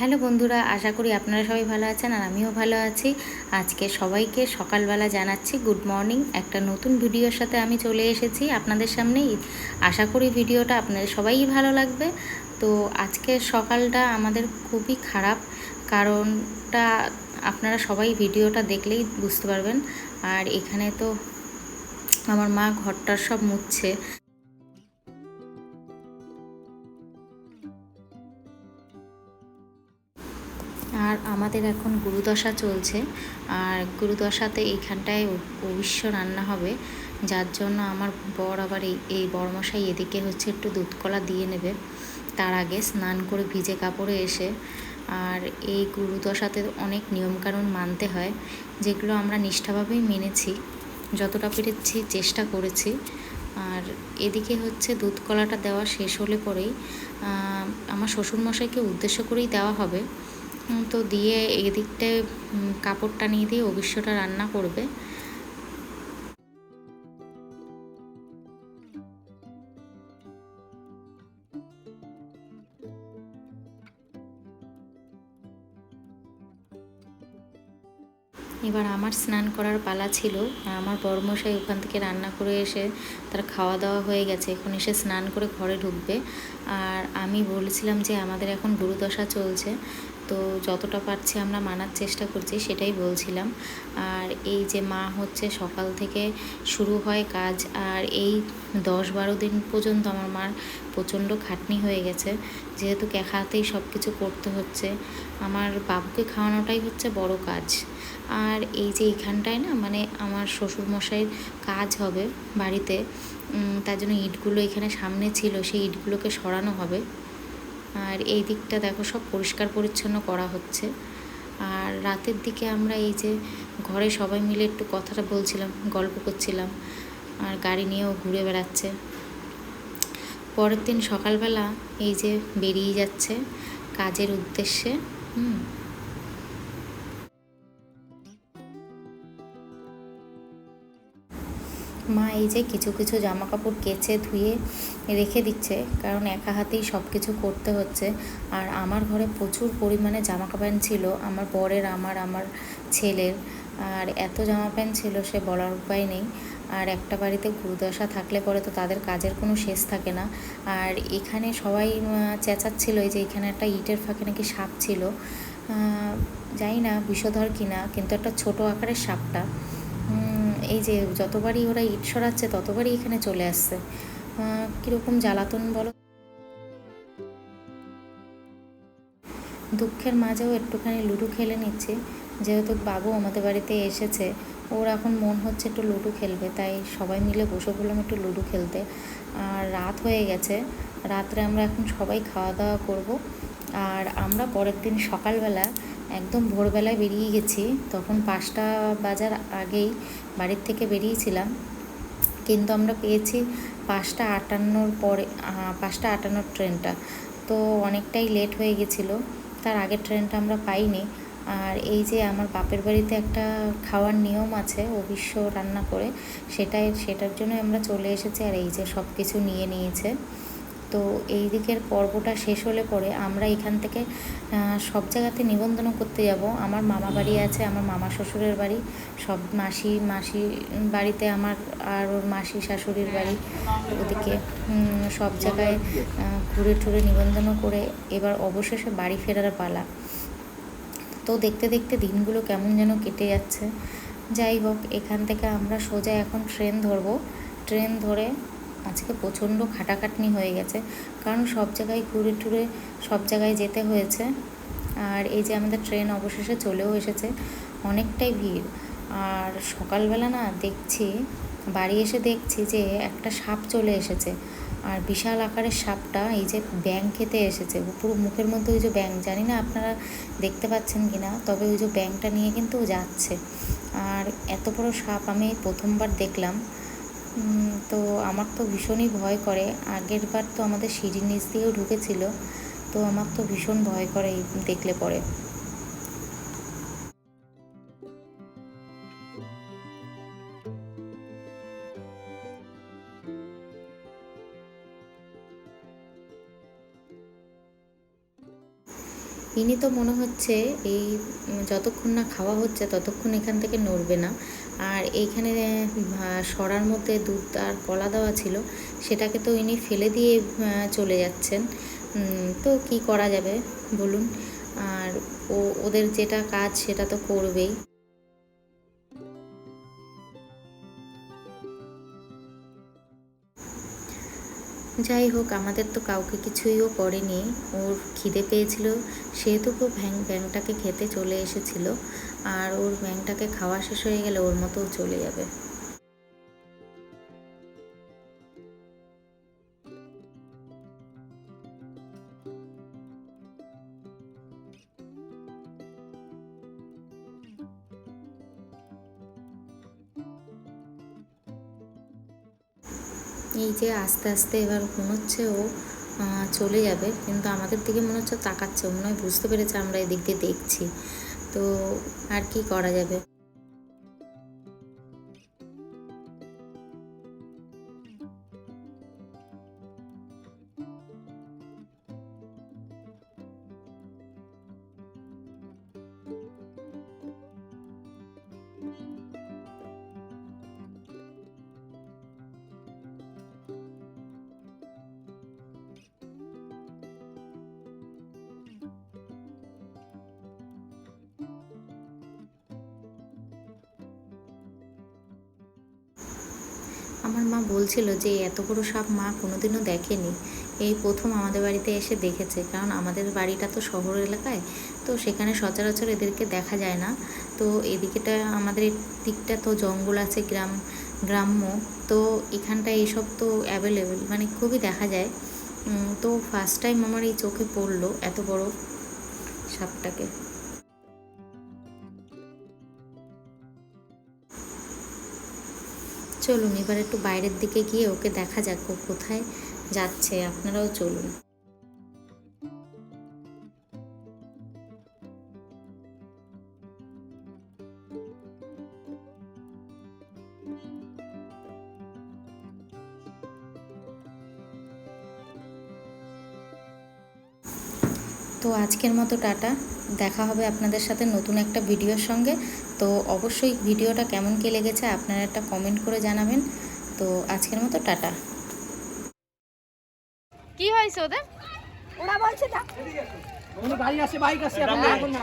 Hello বন্ধুরা, আশা করি আপনারা সবাই ভালো আছেন আর আমিও ভালো আছি। আজকে সবাইকে সকালবেলা জানাচ্ছি গুড মর্নিং। একটা নতুন ভিডিওর সাথে আমি চলে এসেছি আপনাদের সামনে আশা করি ভিডিওটা আপনাদের সবাই ভালো লাগবে। তো আজকে সকালটা আমাদের খুবই খারাপ, কারণটা আপনারা সবাই ভিডিওটা দেখলেই বুঝতে পারবেন। আর এখানে তো আমার মা ঘরটার সব মুছছে। আর আমাদের এখন গুরুদশা চলছে। আর গুরুদশাতে এইখানটায় অবশ্য রান্না হবে। যার জন্য আমার বর আবার এই এই বড়মশাই এদিকে হচ্ছে একটু দুধকলা দিয়ে নেবে। তার আগে স্নান করে ভিজে কাপড়ে এসে। আর এই গুরুদশাতে অনেক নিয়মকানুন মানতে হয়, যেগুলো আমরা নিষ্ঠাভাবেই মেনেছি, যতটা পেরেছি চেষ্টা করেছি। আর এদিকে হচ্ছে দুধ কলাটা দেওয়া শেষ হলে পরেই আমার শ্বশুরমশাইকে উদ্দেশ্য করেই দেওয়া হবে। তো দিয়ে এদিকটায় কাপড়টা নিয়ে দিয়ে অবিশ্যটা রান্না করবে। এবার আমার স্নান করার পালা ছিল আমার বড়মশাই ওখান থেকে রান্না করে এসে তার খাওয়া দাওয়া হয়ে গেছে। এখন এসে স্নান করে ঘরে ঢুকবে। আর আমি বলেছিলাম যে আমাদের এখন গুরুদশা চলছে। তো যতটা পারছি আমরা মানার চেষ্টা করছি সেটাই বলছিলাম। আর এই যে মা হচ্ছে সকাল থেকে শুরু হয় কাজ, আর এই দশ বারো দিন পর্যন্ত আমার মার প্রচণ্ড খাটনি হয়ে গেছে। যেহেতু হাতেই সব কিছু করতে হচ্ছে, আমার বাবুকে খাওয়ানোটাই হচ্ছে বড় কাজ। আর এই যে এইখানটায় না মানে আমার শ্বশুরমশাইয়ের কাজ হবে বাড়িতে তার জন্য ইটগুলো এখানে সামনে ছিল, সেই ইটগুলোকে সরানো হবে। আর এই দিকটা দেখো, সব পরিষ্কার পরিচ্ছন্ন করা হচ্ছে। আর রাতের দিকে আমরা এই যে ঘরে সবাই মিলে একটু কথাটা বলছিলাম, গল্প করছিলাম, আর গাড়ি নিয়েও ঘুরে বেড়াচ্ছে। পরের দিন সকালবেলা এই যে বেরিয়ে যাচ্ছে কাজের উদ্দেশ্যে, হুম মা এই যে কিছু কিছু জামা কাপড় কেচে ধুয়ে রেখে দিচ্ছে, কারণ একা হাতেই সব কিছু করতে হচ্ছে। আর আমার ঘরে প্রচুর পরিমাণে জামা কাপড় ছিল, আমার বরের, আমার আমার ছেলের। আর এত জামা প্যান্ট ছিল সে বলার উপায় নেই। আর একটা বাড়িতে গুরুদশা থাকলে পরে তো তাদের কাজের কোনো শেষ থাকে না। আর এখানে সবাই চেঁচাচ্ছিল যে এখানে একটা ইটের ফাঁকে নাকি সাপ ছিল। জানি না বিষধর কিনা কিন্তু একটা ছোট আকারের সাপটা। এই যে যতবারই ওরা ইট সরাচ্ছে, ততবারই এখানে চলে আসছে। কীরকম জ্বালাতন বলো? দুঃখের মাঝেও একটুখানি লুডো খেলে নিচ্ছে। যেহেতু বাবু আমাদের বাড়িতে এসেছে, ওর এখন মন হচ্ছে একটু লুডো খেলবে, তাই সবাই মিলে বসে পড়লাম একটু লুডো খেলতে। আর রাত হয়ে গেছে, রাত্রে আমরা এখন সবাই খাওয়া দাওয়া করব। আর আমরা পরের দিন সকালবেলা একদম ভোরবেলায় বেরিয়ে গেছি। তখন পাঁচটা বাজার আগেই বাড়ির থেকে বেরিয়েছিলাম। কিন্তু আমরা পেয়েছি পাঁচটা আটান্নর পরে পাঁচটা আটান্নর ট্রেনটা। তো অনেকটাই লেট হয়ে গেছিল। তার আগের ট্রেনটা আমরা পাইনি। আর এই যে আমার বাপের বাড়িতে একটা খাওয়ার নিয়ম আছে অবশ্য রান্না করে, সেটাই, সেটার জন্য আমরা চলে এসেছি। আর এই যে সব কিছু নিয়ে নিয়েছে। তো এই দিকের পর্বটা শেষ হলে পরে আমরা এখান থেকে সব জায়গাতে নিবন্ধন করতে যাব। আমার মামা বাড়ি আছে, আমার মামা শ্বশুরের বাড়ি। সব মাসি মাসি বাড়িতে আমার আর মাসি শাশুড়ির বাড়ি। ওদিকে সব জায়গায় ঘুরে টুরে নিবন্ধন করে এবার অবশেষে বাড়ি ফেরার পালা। তো দেখতে দেখতে দিনগুলো কেমন যেন কেটে যাচ্ছে। যাই হোক, এখান থেকে আমরা সোজা এখন ট্রেন ধরবো। ট্রেন ধরে আজকে প্রচণ্ড খাটাখাটনি হয়ে গেছে। কারণ সব জায়গায় ঘুরে টুরে সব জায়গায় যেতে হয়েছে। আর এই যে আমাদের ট্রেন অবশেষে চলেও এসেছে, অনেকটাই ভিড়। আর সকালবেলা না দেখছি, বাড়ি এসে দেখছি যে একটা সাপ চলে এসেছে। আর বিশাল আকারের সাপটা এই যে ব্যাং খেতে এসেছে। পুরো মুখের মধ্যে ওই যে ব্যাং জানি না আপনারা দেখতে পাচ্ছেন কি না তবে ওই যে ব্যাংটা নিয়ে কিন্তু যাচ্ছে। আর এত বড় সাপ আমি প্রথমবার দেখলাম। তো আমার তো ভীষণই ভয় করে। আগের বার তো আমাদের সিঁড়ির নিচ দিয়েও ঢুকেছিল, তো আমার তো ভীষণ ভয় করে দেখলে পরে। ইনি তো মনে হচ্ছে এই যতক্ষণ না খাওয়া হচ্ছে ততক্ষণ এখান থেকে নড়বে না। আর এইখানে সরার মধ্যে দুধ আর কলা দেওয়া ছিল, সেটাকে তো ইনি ফেলে দিয়ে চলে যাচ্ছেন। তো কি করা যাবে বলুন? আর ও, ওদের যেটা কাজ সেটা তো করবেই। যাই হোক, আমাদের তো কাউকে কিছুইও করেনি। ওর খিদে পেয়েছিল, সেহেতু খুব ভ্যাং ব্যাংটাকে খেতে চলে এসেছিল। আর ওর ব্যাংটাকে খাওয়া শেষ হয়ে গেলে ওর মতো চলে যাবে। এই যে আস্তে আস্তে এবার ঘুমোচ্ছে ও চলে যাবে। কিন্তু আমাদের দিকে মনে হচ্ছে তাকাচ্ছে মনে হয় বুঝতে পেরেছে আমরা এদিক দিয়ে দেখছি। তো আর কি করা যাবে? আমার মা বলছিল যে, এত বড় সাপ মা কোনোদিনও দেখেনি। এই প্রথম আমাদের বাড়িতে এসে দেখেছে, কারণ আমাদের বাড়িটা তো শহর এলাকায়, তো সেখানে সচরাচর এদেরকে দেখা যায় না। তো এদিকেটা আমাদের দিকটা তো জঙ্গল আছে, গ্রাম, গ্রাম্য, তো এখানটায় এইসব তো অ্যাভেলেবেল মানে খুবই দেখা যায়। তো ফার্স্ট টাইম আমার এই চোখে পড়ল এত বড় সাপটাকে। চলুন, এবার একটু বাইরের দিকে গিয়ে ওকে দেখা যাক ও কোথায় যাচ্ছে। আপনারাও চলুন। তো আজকের মতো টাটা। দেখা হবে আপনাদের সাথে নতুন একটা ভিডিওর সঙ্গে। তো অবশ্যই ভিডিওটা কেমন কে লেগেছে আপনারা একটা কমেন্ট করে জানাবেন। তো আজকের মতো টাটা। কি হয়েছে ওদের? ওরা বলছে না গাড়ি আছে বাইক আছে না